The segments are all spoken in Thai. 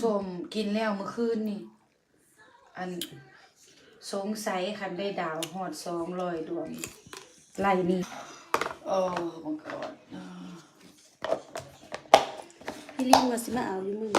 สมกินแล้วเมื่อคืนนี่ อันสงสัยคันได้ดาวหอดสองร้อยดวงไล่นี่โอ้มังกรพี่ลิงว่าสิมาเอาอยู่มึง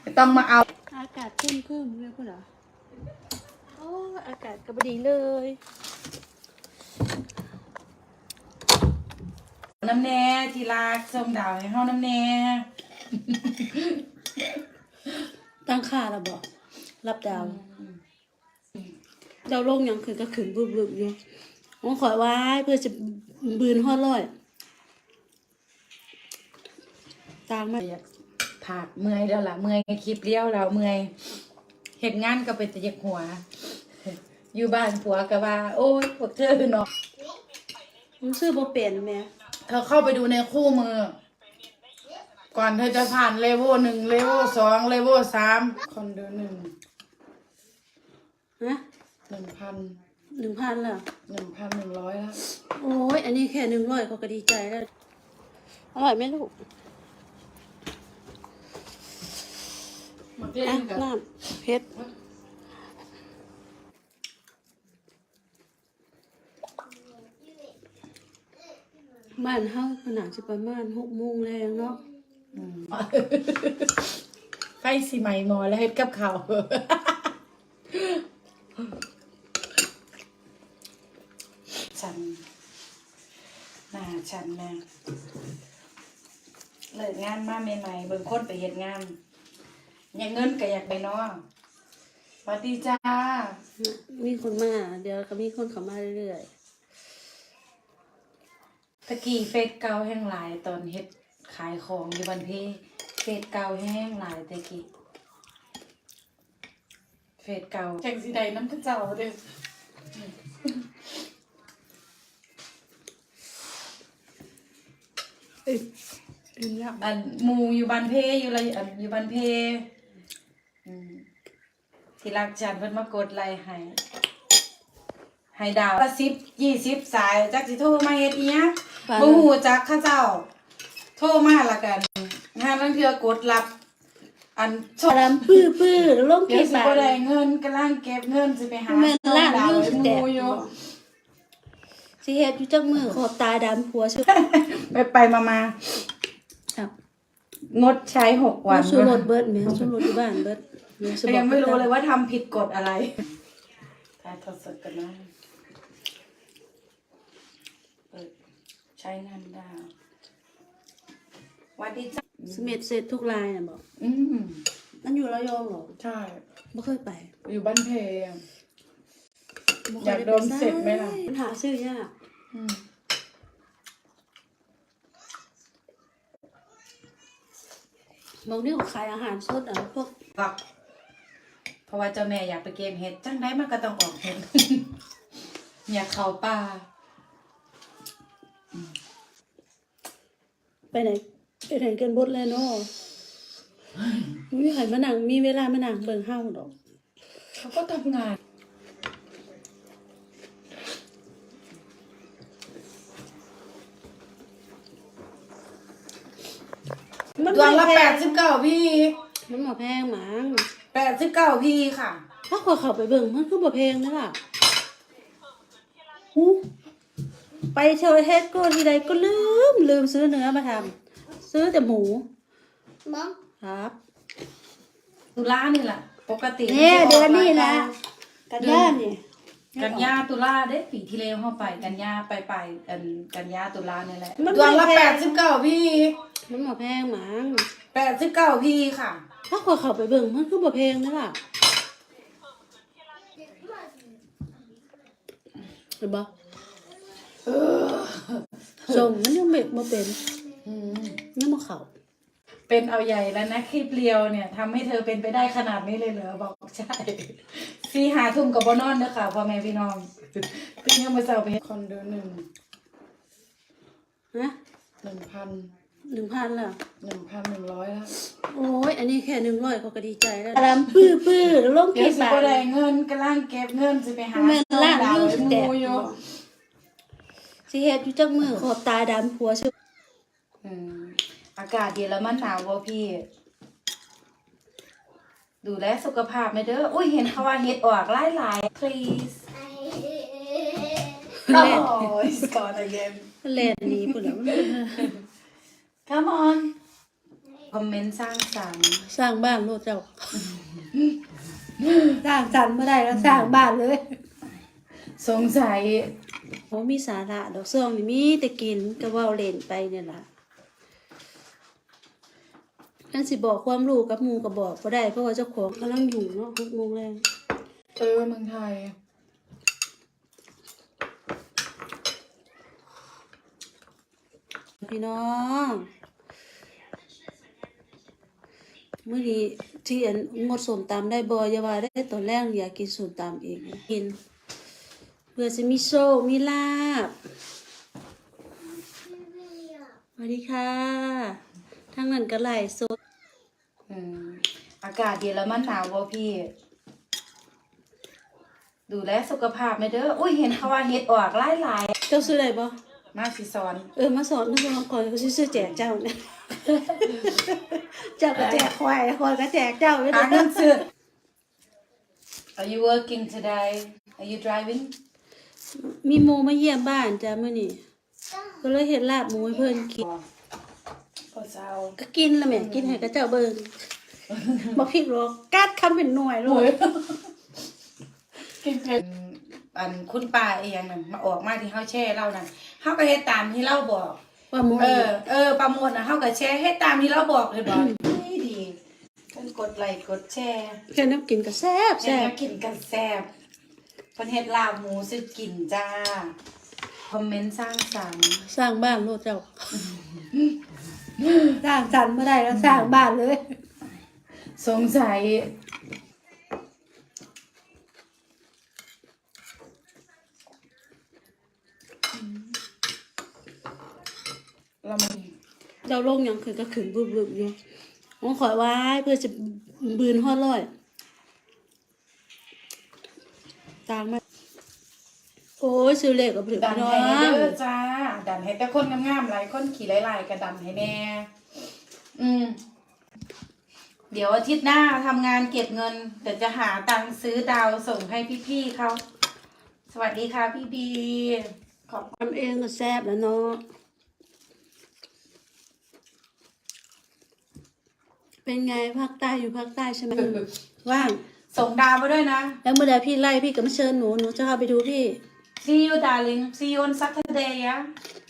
ไม่ต้องมาเอา อากาศเพิ่มเพิ่มเรื่อยพุ่นเหรอโอ้อากาศก็บ่ดีเลยน้ำแน่ทีรักส่งดาวให้เฮาน้ำแน่ ตั้งค่าแล้วบ่รับดาวเจ้าลงหยังขึ้นก็ขึ้นบึบๆอยู่ผมขอไว้เพื่อจะบืนฮอดร้อยตางมาอยากผากเมื่อยแล้วล่ะเมื่อยคลิปเลี้ยวแล้วเมื่อยเฮ็ดงานก็ไปแต่ยักหัว อยู่บ้านผัวก็ว่า โอ้ยพวกเธอเนาะมันซื้อบ่เป็นแม่เธอเข้าไปดูในคู่มือ ก่อนเธอจะผ่านเลเวลหนึ่งเลเวลสองเลเวลสามคอนโดหนึ่งฮะหนึ่งพัน1,000แล้วหนึ่งพันหนึ่งร้อยแล้วโอ้ยอันนี้แค่100เขาก็ดีใจแล้ว อร่อยไหมลูกมาเล่อะนกับน้ำเพชรบ้านเฮาขนาดจะประมาณหกโมงแรงเนาะ ไฟสีไหมหมอแล้วเฮ็ดกับเขาวฉันหน้าฉันนะเลิกงานมาใหม่ๆเบิ่งคนไปเฮ็ดงาน อยากเงินก็อยากไปเนาะสวัสดีจ้า มีคนมา เดี๋ยวก็มีคนเข้ามาเรื่อยตะกี้เฟซเก่าแห้งหลายตอนเฮ็ด ขายของอยู่บันเพเฟซเก่าแห้งหลายตะกี้เฟซเก่าแข่งสีใดน้ำกระเจ้าเด้อๆอึดอึดแล้วอันหมูอยู่บันเพอยู่เลยอันอยู่บันเพอืมที่รักจันเพิ่นมากดไลค์ให้ให้ดาวละสิบยี่สิบสายจักสิโทรมาเฮ็ดอีหยังบ่ฮู้จักเขาเจ้า โทรมาละกันงานลังเทื่อกดรับ อันชปลาปื้อปื้อลงเดี๋เก็ยวบสิบาบ่ทได้เงินกำลังเก็บเงินสิไปหาแม่นล่างดาวลูกให้หแตกมูอยู่สิเฮ็ดอยู่จักมือขอบตาดำผัวชื่อไปไปมามาครับงดใช้หกวันสู้รถเบิดแม่สู้รถที่บ้านเบิดแม่สิแต่บอกยังไม่รู้เลยว่าทำผิดกฎอะไรถ่ายทอดสดกันนะเปิดใช้งานดาว วัสดีจ้าสเม็ดเสร็จทุกลายน่ะบอกอืมมันอยู่ระยองเหรอใช่บ่เคยไปอยู่บ้านเพอะบ่เคอยากไไปโดนเสร็จไหมล่ะหาซื้อยากอืมบางทีเขาขายอาหารสดอะพวกก็เพราะว่าเจ้าแม่อยากไปเกมเห็ดจังได้มันก็ต้องออกเห็ด อยากเข้าป่าไปไหน ไปไหนกันบดเลยเนาะไม่มีใครมานั่งมีเวลามานั่งเบิ่งเฮาดอก เขาก็ทำงาน มันดวงละไม่แปพดสิบเก้าพี่ มันบ่แพงหมั้งแปดสิบเก้าพี่ค่ะ ถ้าขอเข้าไปเบิ่งมันก็บ่แพงนะล่ะหูไปเชยเฮ็ดก็ทีใดก็ลืมลืมซื้อเนื้อมาทำ ซื้อแต่หมูมั้งครับตุลานี่แหละปกติเนี่ยมัเดืจะอนกนี้รายนะการกันยานี่กันยาตุลาเด้ปีที่แล้วเข้าไปกันยาไปไปกันกันยาตุลานี่แหละมันดวงละไม่แปแพดงสิบเก้าพี่มันบ่แพงหมั้งแปดสิบเก้าพี่ค่ะ ถ้าขอเข้าไปเบิ่งมันก็บ่แพงนะล่ะเห็นบ่ส่งมันยังเบ็ดบ่เป็น อืมยังบ่เข้าเป็นเอาใหญ่แล้วนะคลิปเรียวเนี่ยทำให้เธอเป็นไปได้ขนาดนี้เลยเหรอบอกใช่ซีหาทุ่มกับบอนอนเด้อค่ะพ่อแม่พี่น้องพี่ยังมาเซาไปคอนโดหนึ่งฮะหนึ่งพัน1,000แล้วหนึ่งพันหนึ่งร้อยแล้วโอ้ยอันนี้แค่หนึ่งร้อยเขาก็ดีใจแล้วรำปื้อปื้อลงเดี๋เก็ยวบสิบาบ่ทได้เงินกำลังเก็บเงินสิไปหาแม่นล่างดาวลูกให้หแตมูกอยู่สิเฮ็ดอยู่จักมือขอบตาดำผัวชื่อ อืมอากาศเย็นแล้วมันหนาวบ่พี่ ดูแลสุขภาพไหมเด้อ อุ้ยเห็นเขาว่าเฮ็ดออกหลายหลาย please โอ้ย start again แล่นหนีพุ่นแล้ว come on คอมเมนต์สร้างสรรค์สร้างบ้านโลดเจ้า สร้างสรรค์บ่ได้แล้วสร้างบ้านเลยสงสัย โอ้มีสาระดอกซ่องนี่มีแต่กินก็เว้าเล่นไปเนี่ยล่ะ นั่นสิบอกความรู้กับหมู่ก็บอกบ่ได้ เพราะว่าเจ้าของกำลังอยู่เนาะ6โมงแรงเออเมืองไทยพี่น้องมื้อนี้ที่อันงดส้มตำได้บ่อย่าว่าได้ตอนแรกอยากกินส้มตำเองกินเพื่อจะมีโชคมีลาบสวัสดีค่ะ ทางนั้นก็ไหลฟ์สดอืมอากาศเย็นแล้วมันหนาวบ่พี่ ดูแลสุขภาพไหมเด้อ อุ้ยเห็นเขาว่าเฮ็ดออกหลายหลายเจ้าซื้อได้บ่มาสิสอน เออมาสอนนึกว่าก่อนเขาสิซื้อแจกเจ้าเนี่ย เจ้าก็แจกควายคอยก็แจกเจ้าไม่หาได้เงินซื้อ Are you working today Are you driving มีโมมาเยี่ยมบ้านจ้ามื้อนี้ก็เลยเฮ็ดลาบหมูให้เพิ่นกิน ก็เช้าก็กินแล้วแหม่กินให้กับเจ้าเบิ่งบ่ผิดหรอกกัดคำเป็นหน่วยโลดกินเผ็ดอันคุณป้าเองน่ะมาออกมาที่เฮาแช่เล่านั่นเฮาก็เฮ็ดตามที่เราบอก ว่าหมูเออ เออประมวลน่ะเฮาก็แชร์เฮ็ดตามที่เราบอกเลยบอกดีดีเพิ่นกดไลค์กดแชร์แค่น้ำกินก็แซ่บแซ่แซ่บบกินกันแซ่บเพิ่นเฮ็ดลาบหมูซื้อกินจ้า คอมเมนต์สร้างสรรค์สร้างบ้านโลดเจ้า สร้างสรรค์บ่ได้แล้วสร้างบ้านเลย สงสัย เรามันเจ้าลงหยังคือก็ขึ้นบึบๆอยู่ผมขอไว้เพื่อจะบืนฮอดร้อย ตางมา โอ้ยซื้อเลขกับผลิตดันน้อให้ง เด้อจ้า ดันให้แต่คนงามๆหลายคนขี่หลายๆก็ดันให้แน่ อืม เดี๋ยวอาทิตย์หน้าทำงานเก็บเงิน เดี๋ยวจะหาตังค์ซื้อดาวส่งให้พี่ๆเขาสวัสดีค่ะพี่บีขอบทำเองก็แซ่บแล้วเนาะ เป็นไงภาคใต้อยู่ภาคใต้ใช่ไหมว่าง ส่งดาวมาด้วยนะ แล้วเมื่อใดพี่ไล่พี่ก็มาเชิญหนู หนูจะเข้าไปดูพี่ See you darling See you on Saturday yeah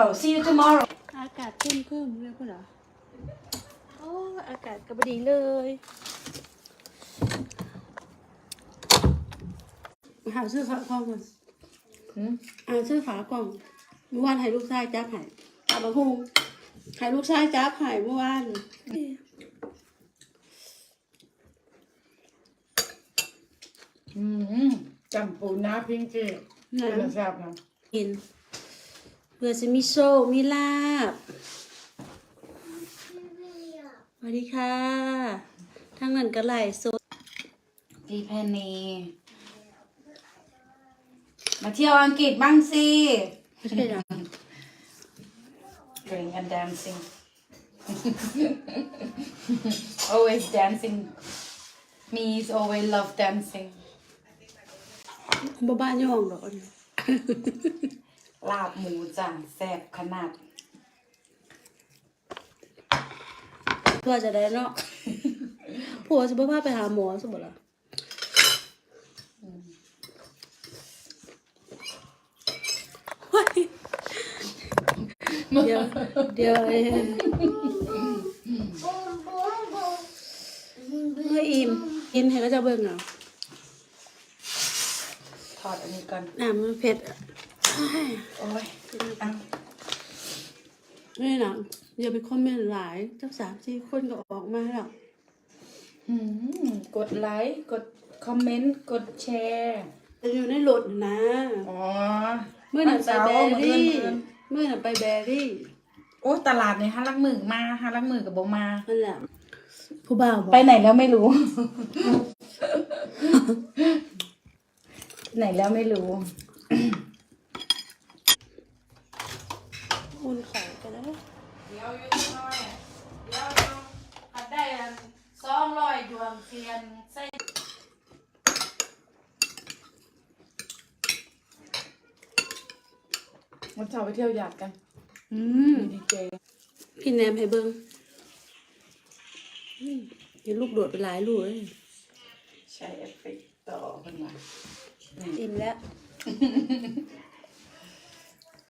Oh see you tomorrow อากาศขึ้นเพิ่มเรียกว่าเหรอโอ้อากาศก็บดีเลยหาซื้อฝากล่องก่อนหืม หาซื้อฝากล่องเมื่อวานให้ลูกชายจับให้ตาบะฮุงให้ลูกชายจับให้เมื่อวานอืมจำปูน้าพิงกี้ นั่นเป็นแซ่บนะกินเพื่อจะมีโชคมีลาบสวัสดีค่ะทางนั้นก็ไหลฟ์สดพี่เพนนีมาเที่ยวอังกฤษบ้างสิไม่ใช่หรอ Drink and dancing always dancing me is always love dancing บ้าบ้านย่องหรอกอันนี้ลาบหมูจ้ะแซ่บขนาด เพื่อจะได้เนาะผัวจะบ่พาไปหาหมอสมบัติละเฮ้ยเดี๋ยวเดี๋ยวเอ้ยเฮ้ยอิ่มกินให้ก็จะเบิ่งเอาถอดอั นนี้ก่อนน้ำมันเผ็ดอะโอ้ยเอ้านี่นะอย่าไปคอมเมนต์หลายเจ้าสามสี่คนก็ออกมาแล้วหืมกดไลค์กดคอมเมนต์กดแชร์แต่อยู่ในรถนะ อ๋อ เมื่อนั้นไปแบรี่ เมื่อนั้นไปแบรี่ โอ้ตลาดเนี่ยฮาลักมือมาฮาลักมือกับโบมานั่นแหละผู้บ่าวบอกไปไหนแล้วไม่รู้ ไหนแล้วไม่รู้คุณของกันแล้วเดี๋ยวอยู่น้อยเดี๋ยวขัดได้สองร้อยหยวนองเทียนใส่วันเสาร์ไปเที่ยวหยาดกันอืมมีดีเจพี่แนมให้เบิ่งอืมเห็นลูกโดดไปหลายลูกเลยใช้เอฟเฟกต์ต่อขึ้นมา อิ่มแล้ว